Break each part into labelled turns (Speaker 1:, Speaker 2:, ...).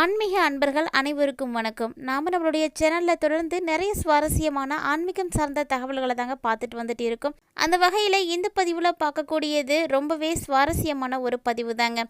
Speaker 1: ஆன்மீக அன்பர்கள் அனைவருக்கும் வணக்கம். நாம் நம்மளுடைய சேனலில் தொடர்ந்து நிறைய சுவாரஸ்யமான ஆன்மீகம் சார்ந்த தகவல்களை தாங்க பார்த்துட்டு வந்துட்டு இருக்கோம். அந்த வகையில் இந்த பதிவில் பார்க்கக்கூடியது ரொம்பவே சுவாரஸ்யமான ஒரு பதிவு தாங்க.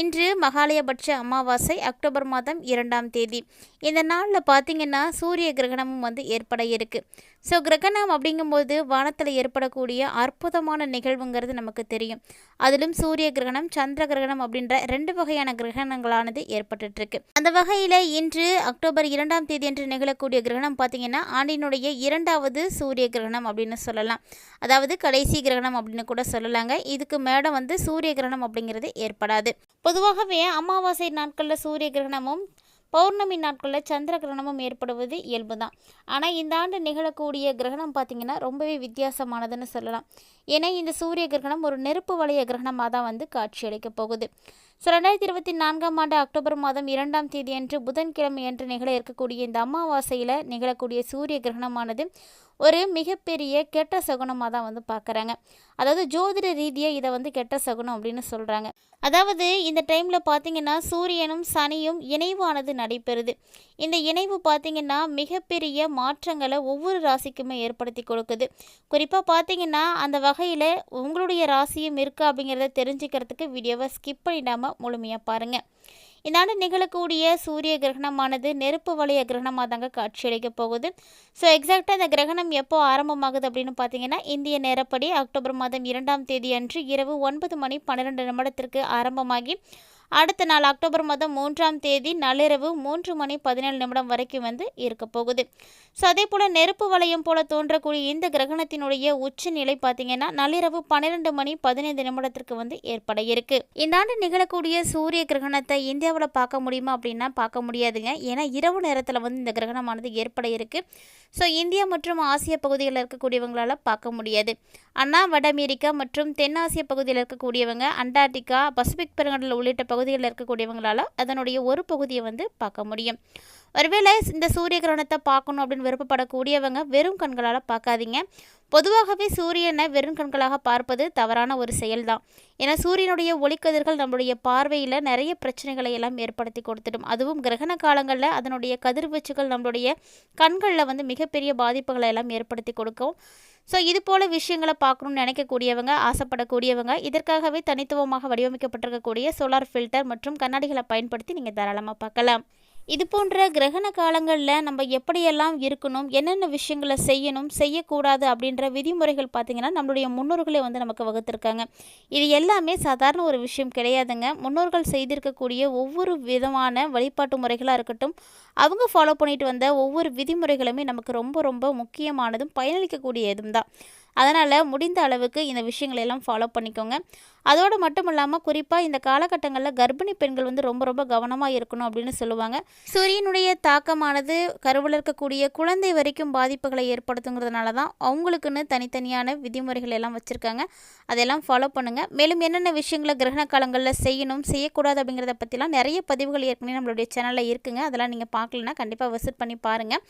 Speaker 1: இன்று மகாலயபட்ச அமாவாசை அக்டோபர் மாதம் இரண்டாம் தேதி. இந்த நாளில் பார்த்தீங்கன்னா சூரிய கிரகணமும் வந்து ஏற்பட இருக்குது ஸோ கிரகணம் அப்படிங்கும்போது வானத்தில் ஏற்படக்கூடிய அற்புதமான நிகழ்வுங்கிறது நமக்கு தெரியும். அதிலும் சூரிய கிரகணம் சந்திர கிரகணம் அப்படின்ற ரெண்டு வகையான கிரகணங்களானது ஏற்பட்டுருக்கு அந்த வகையில் இன்று அக்டோபர் இரண்டாம் தேதி என்று நிகழக்கூடிய கிரகணம் பார்த்தீங்கன்னா ஆண்டினுடைய இரண்டாவது சூரிய கிரகணம் அப்படின்னு சொல்லலாம். அதாவது கடைசி கிரகணம் அப்படின்னு கூட சொல்லலாங்க. இதுக்கு மேடம் வந்து சூரிய கிரகணம் அப்படிங்கிறது ஏற்படாது. பொதுவாகவே அமாவாசை நாட்களில் சூரிய கிரகணமும் பௌர்ணமி நாட்களில் சந்திர கிரகணமும் ஏற்படுவது இயல்பு தான் ஆனால் இந்த ஆண்டு நிகழக்கூடிய கிரகணம் பார்த்திங்கன்னா ரொம்பவே வித்தியாசமானதுன்னு சொல்லலாம். ஏன்னா இந்த சூரிய கிரகணம் ஒரு நெருப்பு வளைய கிரகணமாக தான் வந்து காட்சியளிக்க போகுது. ஸோ ரெண்டாயிரத்தி இருபத்தி நான்காம் ஆண்டு அக்டோபர் மாதம் இரண்டாம் தேதி அன்று புதன்கிழமை அன்று நிகழ இருக்கக்கூடிய இந்த அமாவாசையில் நிகழக்கூடிய சூரிய கிரகணமானது ஒரு மிகப்பெரிய கெட்ட சகுனமாக தான் வந்து பார்க்குறாங்க. அதாவது ஜோதிட ரீதியாக இதை வந்து கெட்ட சகுனம் அப்படின்னு சொல்கிறாங்க அதாவது இந்த டைமில் பார்த்தீங்கன்னா சூரியனும் சனியும் இணைவானது நடைபெறுது. இந்த இணைவு பார்த்தீங்கன்னா மிகப்பெரிய மாற்றங்களை ஒவ்வொரு ராசிக்குமே ஏற்படுத்தி கொடுக்குது. குறிப்பாக பார்த்தீங்கன்னா அந்த வகையில் உங்களுடைய ராசியும் இருக்கா அப்படிங்கிறத தெரிஞ்சுக்கிறதுக்கு வீடியோவை ஸ்கிப் பண்ணிடாமல் முழுமையாக பாருங்கள் இந்த ஆண்டு நிகழக்கூடிய சூரிய கிரகணமானது நெருப்பு வளைய கிரகணமாக தாங்க காட்சியளிக்க போகுது. ஸோ எக்ஸாக்டாக இந்த கிரகணம் எப்போ ஆரம்பமாகுது அப்படின்னு பார்த்தீங்கன்னா இந்திய நேரப்படி அக்டோபர் மாதம் இரண்டாம் தேதி அன்று இரவு ஒன்பது மணி பன்னிரெண்டு நிமிடத்திற்கு ஆரம்பமாகி அடுத்த நாள் அக்டோபர் மாதம் மூன்றாம் தேதி நள்ளிரவு மூன்று மணி பதினேழு நிமிடம் வரைக்கும் வந்து இருக்க போகுது. ஸோ அதே போல் நெருப்பு வளையம் போல தோன்றக்கூடிய இந்த கிரகணத்தினுடைய உச்ச நிலை பார்த்தீங்கன்னா நள்ளிரவு பன்னிரெண்டு மணி பதினைந்து நிமிடத்திற்கு வந்து ஏற்பட இருக்கு. இந்த ஆண்டு நிகழக்கூடிய சூரிய கிரகணத்தை இந்தியாவில் பார்க்க முடியுமா அப்படின்னா பார்க்க முடியாதுங்க. ஏன்னா இரவு நேரத்தில் வந்து இந்த கிரகணமானது ஏற்பட இருக்கு. ஸோ இந்தியா மற்றும் ஆசிய பகுதிகளில் இருக்கக்கூடியவங்களால் பார்க்க முடியாது. ஆனால் வட அமெரிக்கா மற்றும் தென்னாசிய பகுதியில் இருக்கக்கூடியவங்க அண்டார்டிகா பசிபிக் பெருங்கடல் உள்ளிட்ட பகுதிகளில் இருக்கக்கூடியவங்களால் அதனுடைய ஒரு பகுதியை வந்து பார்க்க முடியும். ஒருவேளை இந்த சூரிய கிரகணத்தை பார்க்கணும் அப்படின்னு விருப்பப்படக்கூடியவங்க வெறும் கண்களால் பார்க்காதீங்க. பொதுவாகவே சூரியனை வெறும் கண்களாக பார்ப்பது தவறான ஒரு செயல்தான். ஏன்னா சூரியனுடைய ஒளிக்கதிர்கள் நம்மளுடைய பார்வையில் நிறைய பிரச்சனைகளை எல்லாம் ஏற்படுத்தி கொடுத்துடும். அதுவும் கிரகண காலங்களில் அதனுடைய கதிர்வீச்சுகள் நம்மளுடைய கண்களில் வந்து மிகப்பெரிய பாதிப்புகளை எல்லாம் ஏற்படுத்தி கொடுக்கும். ஸோ இது போல் விஷயங்களை பார்க்கணும்னு நினைக்கக்கூடியவங்க ஆசைப்படக்கூடியவங்க இதற்காகவே தனித்துவமாக வடிவமைக்கப்பட்டிருக்கக்கூடிய சோலார் ஃபில்டர் மற்றும் கண்ணாடிகளை பயன்படுத்தி நீங்கள் தாராளமாக பார்க்கலாம். இது போன்ற கிரகண காலங்களில் நம்ம எப்படியெல்லாம் இருக்கணும் என்னென்ன விஷயங்களை செய்யணும் செய்யக்கூடாது அப்படின்ற விதிமுறைகள் பார்த்திங்கன்னா நம்மளுடைய முன்னோர்களே வந்து நமக்கு வகுத்திருக்காங்க. இது எல்லாமே சாதாரண ஒரு விஷயம் கிடையாதுங்க. முன்னோர்கள் செய்திருக்கக்கூடிய ஒவ்வொரு விதமான வழிபாட்டு முறைகளாக இருக்கட்டும் அவங்க ஃபாலோ பண்ணிட்டு வந்த ஒவ்வொரு விதிமுறைகளுமே நமக்கு ரொம்ப ரொம்ப முக்கியமானதும் பயனளிக்கக்கூடியதும் தான் அதனால் முடிந்த அளவுக்கு இந்த விஷயங்களை எல்லாம் ஃபாலோ பண்ணிக்கோங்க. அதோடு மட்டும் இல்லாமல் குறிப்பாக இந்த காலகட்டங்களில் கர்ப்பிணி பெண்கள் வந்து ரொம்ப ரொம்ப கவனமாக இருக்கணும் அப்படின்னு சொல்லுவாங்க. சூரியனுடைய தாக்கமானது கருவில் இருக்கக்கூடிய குழந்தை வரைக்கும் பாதிப்புகளை ஏற்படுத்துங்கிறதுனால தான் அவங்களுக்குன்னு தனித்தனியான விதிமுறைகள் எல்லாம் வச்சுருக்காங்க. அதெல்லாம் ஃபாலோ பண்ணுங்கள் மேலும் என்னென்ன விஷயங்களை கிரகண காலங்களில் செய்யணும் செய்யக்கூடாது அப்படிங்கிறத பற்றிலாம் நிறைய பதிவுகள் ஏற்கனவே நம்மளுடைய சேனலில் இருக்குங்க. அதெல்லாம் நீங்கள் பார்க்கலன்னா கண்டிப்பாக விசிட் பண்ணி பாருங்கள்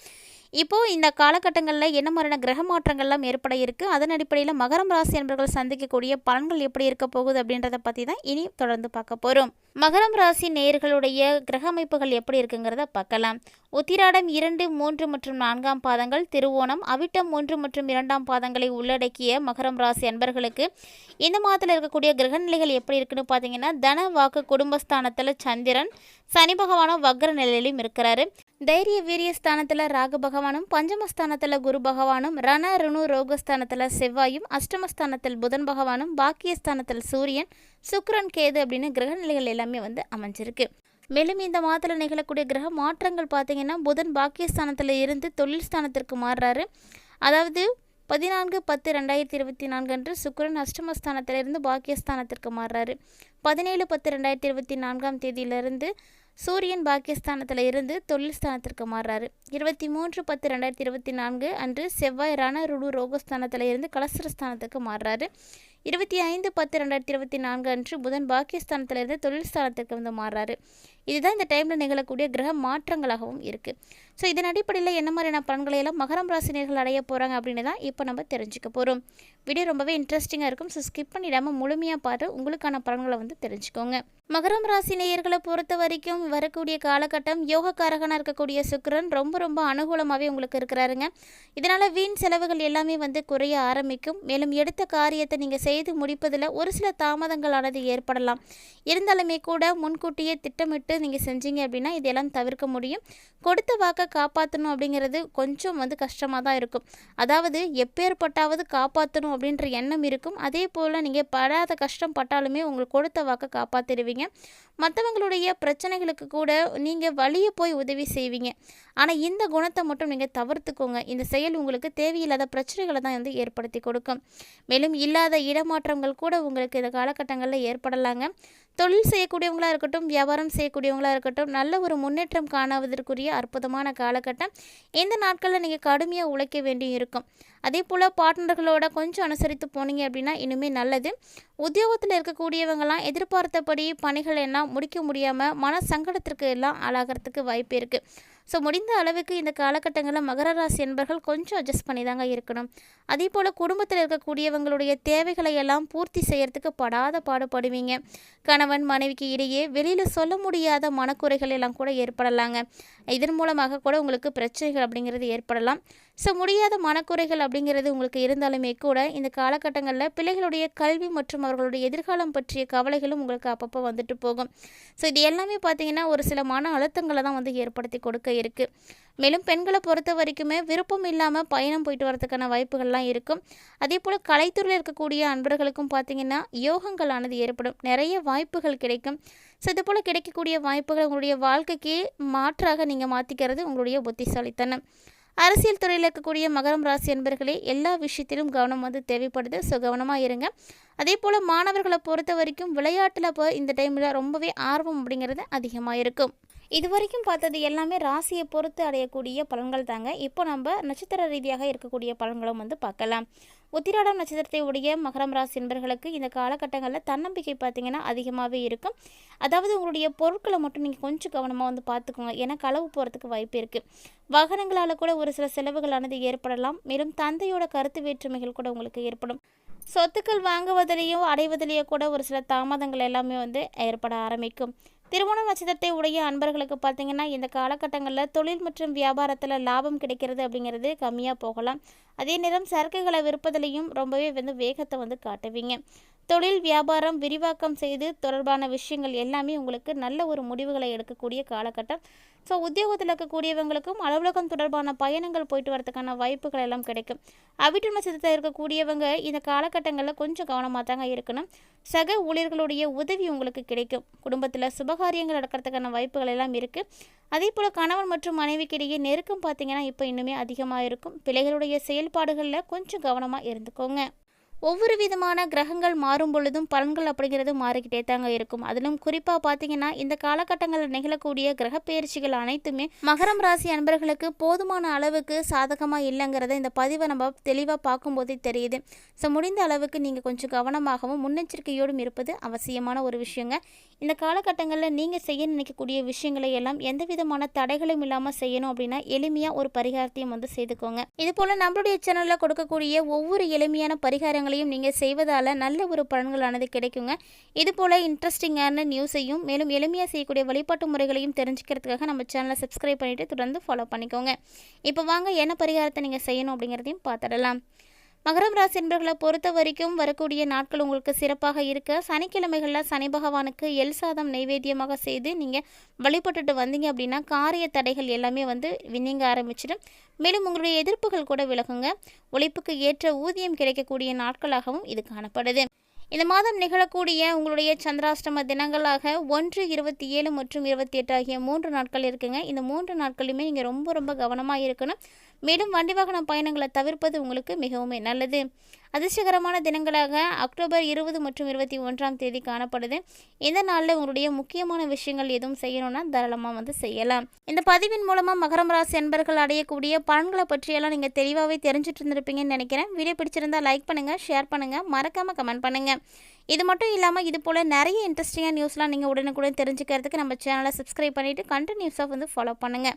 Speaker 1: இப்போது இந்த காலகட்டங்களில் என்ன மாதிரியான கிரக மாற்றங்கள்லாம் ஏற்பட இருக்குது அதன் அடிப்படையில் மகரம் ராசி என்பவர்கள் சந்திக்கக்கூடிய பலன்கள் எப்படி இருக்க போகுது அப்படின்றத பற்றி தான் இனி தொடர்ந்து பார்க்க போகிறோம் மகரம் ராசி நேர்களுடைய கிரக அமைப்புகள் எப்படி இருக்குங்கிறத பார்க்கலாம். உத்திராடம் இரண்டு மூன்று மற்றும் நான்காம் பாதங்கள் திருவோணம் அவிட்டம் மூன்று மற்றும் இரண்டாம் பாதங்களை உள்ளடக்கிய மகரம் ராசி அன்பர்களுக்கு இந்த மாதத்தில் இருக்கக்கூடிய கிரகநிலைகள் எப்படி இருக்குன்னு பார்த்தீங்கன்னா தன வாக்கு குடும்பஸ்தானத்தில் சந்திரன் சனி பகவானும் வக்ர நிலையிலும் இருக்கிறாரு. தைரிய வீரிய ஸ்தானத்தில் ராகு பகவானும் பஞ்சமஸ்தானத்தில் குரு பகவானும் ரண ருணு ரோகஸ்தானத்தில் செவ்வாயும் அஷ்டமஸ்தானத்தில் புதன் பகவானும் பாக்கியஸ்தானத்தில் சூரியன் சுக்ரன் கேது அப்படின்னு கிரகநிலைகள் எல்லாமே வந்து அமைஞ்சிருக்கு. மேலும் இந்த மாதத்தில் நிகழக்கூடிய கிரக மாற்றங்கள் பார்த்தீங்கன்னா புதன் பாக்கியஸ்தானத்தில் இருந்து தொழில் ஸ்தானத்திற்கு மாறுறாரு. அதாவது பதினான்கு பத்து ரெண்டாயிரத்தி இருபத்தி நான்கு அன்று சுக்கரன் அஷ்டமஸ்தானத்திலிருந்து பாக்கியஸ்தானத்திற்கு மாறுறாரு. பதினேழு பத்து ரெண்டாயிரத்தி இருபத்தி நான்காம் தேதியிலிருந்து சூரியன் பாக்கியஸ்தானத்தில் இருந்து தொழில் ஸ்தானத்திற்கு மாறுறாரு. இருபத்தி மூன்று பத்து ரெண்டாயிரத்தி இருபத்தி நான்கு அன்று செவ்வாய் ரண ருடு ரோகஸ்தானத்தில் இருந்து கலசரஸ்தானத்துக்கு மாறுறாரு. இருபத்தி ஐந்து பத்து ரெண்டாயிரத்தி இருபத்தி நான்கு அன்று புதன் பாக்கியஸ்தானத்திலிருந்து தொழில் ஸ்தானத்திற்கு வந்து மாறுறாரு. இதுதான் இந்த டைமில் நிகழக்கூடிய கிரக மாற்றங்களாகவும் இருக்குது ஸோ இதன் அடிப்படையில் என்ன மாதிரியான பலன்களை எல்லாம் மகரம் ராசினியர்கள் அடைய போகிறாங்க அப்படின்னு தான் இப்போ நம்ம தெரிஞ்சுக்க போகிறோம் வீடியோ ரொம்பவே இன்ட்ரெஸ்டிங்காக இருக்கும். ஸோ ஸ்கிப் பண்ணிடாமல் முழுமையாக பார்த்து உங்களுக்கான பலன்களை வந்து தெரிஞ்சுக்கோங்க. மகரம் ராசி நேயர்களை பொறுத்த வரைக்கும் வரக்கூடிய காலகட்டம் யோகக்காரகனாக இருக்கக்கூடிய சுக்கரன் ரொம்ப ரொம்ப அனுகூலமாகவே உங்களுக்கு இருக்கிறாருங்க. இதனால் வீண் செலவுகள் எல்லாமே வந்து குறைய ஆரம்பிக்கும். மேலும் எடுத்த காரியத்தை நீங்கள் செய்து முடிப்பதில் ஒரு சில தாமதங்களானது ஏற்படலாம். இருந்தாலுமே கூட முன்கூட்டியே திட்டமிட்டு நீங்கள் செஞ்சீங்க அப்படின்னா இதெல்லாம் தவிர்க்க முடியும். கொடுத்த வாக்கை காப்பாற்றணும் அப்படிங்கிறது கொஞ்சம் வந்து கஷ்டமாக தான் இருக்கும். அதாவது எப்பேற்பட்டாவது காப்பாற்றணும் அப்படின்ற எண்ணம் இருக்கும். அதே போல் நீங்கள் படாத கஷ்டம் பட்டாலுமே உங்களுக்கு கொடுத்த வாக்கை காப்பாற்றிடுவீங்க மற்றவங்களுடைய பிரச்சனைகளுக்கு கூட நீங்கள் வழியே போய் உதவி செய்வீங்க. ஆனால் இந்த குணத்தை மட்டும் நீங்கள் தவிர்த்துக்கோங்க. இந்த செயல் உங்களுக்கு தேவையில்லாத பிரச்சனைகளை தான் வந்து ஏற்படுத்தி கொடுக்கும். மேலும் இல்லாத இடமாற்றங்கள் கூட உங்களுக்கு இந்த காலகட்டங்களில் ஏற்படலாங்க. தொழில் செய்யக்கூடியவங்களாக இருக்கட்டும் வியாபாரம் செய்யக்கூடிய பெரியவங்களாக இருக்கட்டும் நல்ல ஒரு முன்னேற்றம் காணாவதற்குரிய அற்புதமான காலகட்டம் இந்த நாட்களில் நீங்கள் கடுமையாக உழைக்க வேண்டியும் இருக்கும் அதே போல் பார்ட்னர்களோட கொஞ்சம் அனுசரித்து போனீங்க அப்படின்னா இனிமேல் நல்லது. உத்தியோகத்தில் இருக்கக்கூடியவங்களாம் எதிர்பார்த்தபடி பணிகள் எல்லாம் முடிக்க முடியாமல் மன சங்கடத்திற்கு எல்லாம் ஆளாகிறதுக்கு வாய்ப்பு இருக்குது ஸோ முடிந்த அளவுக்கு இந்த காலகட்டங்களில் மகர ராசி என்பர்கள் கொஞ்சம் அட்ஜஸ்ட் பண்ணி தாங்க இருக்கணும். அதே போல் குடும்பத்தில் இருக்கக்கூடியவங்களுடைய தேவைகளை எல்லாம் பூர்த்தி செய்கிறதுக்கு படாத பாடுபடுவீங்க. கணவன் மனைவிக்கு இடையே வெளியில் சொல்ல முடியாத மனக்குறைகள் எல்லாம் கூட ஏற்படலாங்க. இதன் மூலமாக கூட உங்களுக்கு பிரச்சனைகள் அப்படிங்கிறது ஏற்படலாம். ஸோ முடியாத மனக்குறைகள் அப்படிங்கிறது உங்களுக்கு இருந்தாலுமே கூட இந்த காலகட்டங்களில் பிள்ளைகளுடைய கல்வி மற்றும் அவர்களுடைய எதிர்காலம் பற்றிய கவலைகளும் உங்களுக்கு அப்பப்போ வந்துட்டு போகும். ஸோ இது எல்லாமே பார்த்தீங்கன்னா ஒரு சில மன அழுத்தங்களை தான் வந்து ஏற்படுத்தி கொடுக்க இருக்குது மேலும் பெண்களை பொறுத்த வரைக்குமே விருப்பம் இல்லாமல் பயணம் போயிட்டு வரதுக்கான வாய்ப்புகள்லாம் இருக்கும். அதே போல் கலைத்துறையில் இருக்கக்கூடிய அன்பர்களுக்கும் பார்த்தீங்கன்னா யோகங்களானது ஏற்படும். நிறைய வாய்ப்புகள் கிடைக்கும். ஸோ இது போல் கிடைக்கக்கூடிய வாய்ப்புகள் உங்களுடைய வாழ்க்கைக்கு மாற்றாக நீங்கள் மாற்றிக்கிறது உங்களுடைய புத்திசாலித்தனம். அரசியல் துறையில் இருக்கக்கூடிய மகரம் ராசி என்பர்களே எல்லா விஷயத்திலும் கவனம் வந்து தேவைப்படுது. ஸோ கவனமாக இருங்க. அதே போல் மாணவர்களை பொறுத்த வரைக்கும் விளையாட்டில் இப்போ இந்த டைமில் ரொம்பவே ஆர்வம் அப்படிங்கிறது அதிகமாக இருக்கும். இது வரைக்கும் பார்த்தது எல்லாமே ராசியை பொறுத்து அடையக்கூடிய பலன்கள் தாங்க. இப்போ நம்ம நட்சத்திர ரீதியாக இருக்கக்கூடிய பலன்களும் வந்து பார்க்கலாம். உத்திராடம் நட்சத்திரத்தை உடைய மகரம் ராசி என்பர்களுக்கு இந்த காலகட்டங்களில் தன்னம்பிக்கை பார்த்திங்கன்னா அதிகமாகவே இருக்கும். அதாவது உங்களுடைய பொருட்களை மட்டும் நீங்கள் கொஞ்சம் கவனமாக வந்து பார்த்துக்கோங்க. ஏன்னா களவு போகிறதுக்கு வாய்ப்பு இருக்குது வாகனங்களால் கூட ஒரு சில செலவுகளானது ஏற்படலாம். மேலும் தந்தையோட கருத்து வேற்றுமைகள் கூட உங்களுக்கு ஏற்படும். சொத்துக்கள் வாங்குவதிலேயோ அடைவதிலேயோ கூட ஒரு சில தாமதங்கள் எல்லாமே வந்து ஏற்பட ஆரம்பிக்கும். திருமண நட்சத்திரத்தை உடைய அன்பர்களுக்கு பார்த்தீங்கன்னா இந்த காலகட்டங்களில் தொழில் மற்றும் வியாபாரத்தில் லாபம் கிடைக்கிறது அப்படிங்கிறது கம்மியாக போகலாம். அதே நேரம் சரக்குகளை விற்பதிலையும் ரொம்பவே வந்து வேகத்தை வந்து காட்டுவீங்க. தொழில் வியாபாரம் விரிவாக்கம் செய்து தொடர்பான விஷயங்கள் எல்லாமே உங்களுக்கு நல்ல ஒரு முடிவுகளை எடுக்கக்கூடிய காலகட்டம். ஸோ உத்தியோகத்தில் இருக்கக்கூடியவங்களுக்கும் அலுவலகம் தொடர்பான பயணங்கள் போயிட்டு வரதுக்கான வாய்ப்புகள் எல்லாம் கிடைக்கும். அவிட்டு நட்சத்திரத்தில் இருக்கக்கூடியவங்க இந்த காலகட்டங்களில் கொஞ்சம் கவனமாக தாங்க இருக்கணும். சக ஊழியர்களுடைய உதவி உங்களுக்கு கிடைக்கும். குடும்பத்தில் சுபகாரியங்கள் நடக்கிறதுக்கான வாய்ப்புகள் எல்லாம் இருக்குது அதே போல் கணவன் மற்றும் மனைவிக்கிடையே நெருக்கம் பார்த்தீங்கன்னா இப்போ இன்னுமே அதிகமாக இருக்கும். பிள்ளைகளுடைய செயல்பாடுகளில் கொஞ்சம் கவனமாக இருந்துக்கோங்க. ஒவ்வொரு விதமான கிரகங்கள் மாறும் பொழுதும் பலன்கள் அப்படிங்கிறது மாறிக்கிட்டே தாங்க இருக்கும். அதிலும் குறிப்பாக பார்த்தீங்கன்னா இந்த காலகட்டங்களில் நிகழக்கூடிய கிரக பயிற்சிகள் அனைத்துமே மகரம் ராசி அன்பர்களுக்கு போதுமான அளவுக்கு சாதகமாக இல்லைங்கிறத இந்த பதிவை நம்ம தெளிவாக பார்க்கும்போதே தெரியுது. ஸோ முடிந்த அளவுக்கு நீங்கள் கொஞ்சம் கவனமாகவும் முன்னெச்சரிக்கையோடும் இருப்பது அவசியமான ஒரு விஷயங்க. இந்த காலகட்டங்களில் நீங்கள் செய்ய நினைக்கக்கூடிய விஷயங்களை எல்லாம் எந்த விதமான தடைகளும் இல்லாமல் செய்யணும் அப்படின்னா எளிமையாக ஒரு பரிகாரத்தையும் வந்து செய்துக்கோங்க. இது போல் நம்மளுடைய சேனலில் கொடுக்கக்கூடிய ஒவ்வொரு எளிமையான பரிகாரங்கள் விஷயங்களையும் நீங்கள் செய்வதால் நல்ல ஒரு பலன்களானது கிடைக்குங்க. இது போல் இன்ட்ரெஸ்டிங்கான நியூஸையும் மேலும் எளிமையாக செய்யக்கூடிய வழிபாட்டு முறைகளையும் தெரிஞ்சுக்கிறதுக்காக நம்ம சேனலை சப்ஸ்கிரைப் பண்ணிவிட்டு தொடர்ந்து ஃபாலோ பண்ணிக்கோங்க. இப்போ வாங்க என்ன பரிகாரத்தை நீங்கள் செய்யணும் அப்படிங்கிறதையும் பார்த்துடலாம். மகரம் ராசி என்பர்களை பொறுத்த வரைக்கும் வரக்கூடிய நாட்கள் உங்களுக்கு சிறப்பாக இருக்க. சனிக்கிழமைகளில் சனி பகவானுக்கு எல் சாதம் நைவேத்தியமாக செய்து நீங்கள் வழிபட்டுட்டு வந்தீங்க அப்படின்னா காரிய தடைகள் எல்லாமே வந்து நீங்க ஆரம்பிச்சிடும். மேலும் உங்களுடைய எதிர்ப்புகள் கூட விலகுங்க. உழைப்புக்கு ஏற்ற ஊதியம் கிடைக்கக்கூடிய நாட்களாகவும் இது காணப்படுது. இந்த மாதம் நிகழக்கூடிய உங்களுடைய சந்திராஷ்டம தினங்களாக ஒன்று இருபத்தி ஏழு மற்றும் இருபத்தி எட்டு ஆகிய மூன்று நாட்கள் இருக்குங்க. இந்த மூன்று நாட்களுமே நீங்கள் ரொம்ப ரொம்ப கவனமாக இருக்கணும். மேலும் வண்டி வாகன பயணங்களை தவிர்ப்பது உங்களுக்கு மிகவும் நல்லது. அதிர்ஷ்டகரமான தினங்களாக அக்டோபர் இருபது மற்றும் இருபத்தி ஒன்றாம் தேதி காணப்படுது. இந்த நாளில் உங்களுடைய முக்கியமான விஷயங்கள் எதுவும் செய்யணும்னா தாராளமாக வந்து செய்யலாம். இந்த பதிவின் மூலமாக மகரம் ராசி அன்பர்கள் அடையக்கூடிய பலன்களை பற்றியெல்லாம் நீங்கள் தெளிவாகவே தெரிஞ்சுட்டு இருந்திருப்பீங்கன்னு நினைக்கிறேன். வீடியோ பிடிச்சிருந்தா லைக் பண்ணுங்கள் ஷேர் பண்ணுங்கள் மறக்காமல் கமெண்ட் பண்ணுங்கள் இது மட்டும் இல்லாமல் இது போல் நிறைய இன்ட்ரெஸ்டிங்காக நியூஸ்லாம் நீங்கள் உடனுக்குடன் தெரிஞ்சுக்கிறதுக்கு நம்ம சேனலை சப்ஸ்கிரைப் பண்ணிவிட்டு கண்டினியூஸாக வந்து ஃபாலோ பண்ணுங்கள்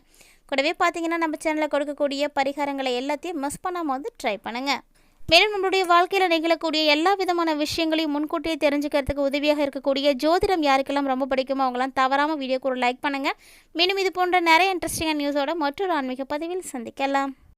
Speaker 1: கூடவே பார்த்தீங்கன்னா நம்ம சேனலில் கொடுக்கக்கூடிய பரிகாரங்களை எல்லாத்தையும் மிஸ் பண்ணாமல் வந்து ட்ரை பண்ணுங்கள் மேலும் நம்மளுடைய வாழ்க்கையில் நிகழக்கூடிய எல்லா விதமான விஷயங்களையும் முன்கூட்டியே தெரிஞ்சுக்கிறதுக்கு உதவியாக இருக்கக்கூடிய ஜோதிடம் யாருக்கெல்லாம் ரொம்ப பிடிக்குமோ அவங்களாம் தவறாமல் வீடியோ கூட லைக் பண்ணுங்கள் மேலும் இது போன்ற நிறைய இன்ட்ரெஸ்டிங்கான நியூஸோட மற்றொரு ஆன்மீக பதிவில் சந்திக்கலாம்.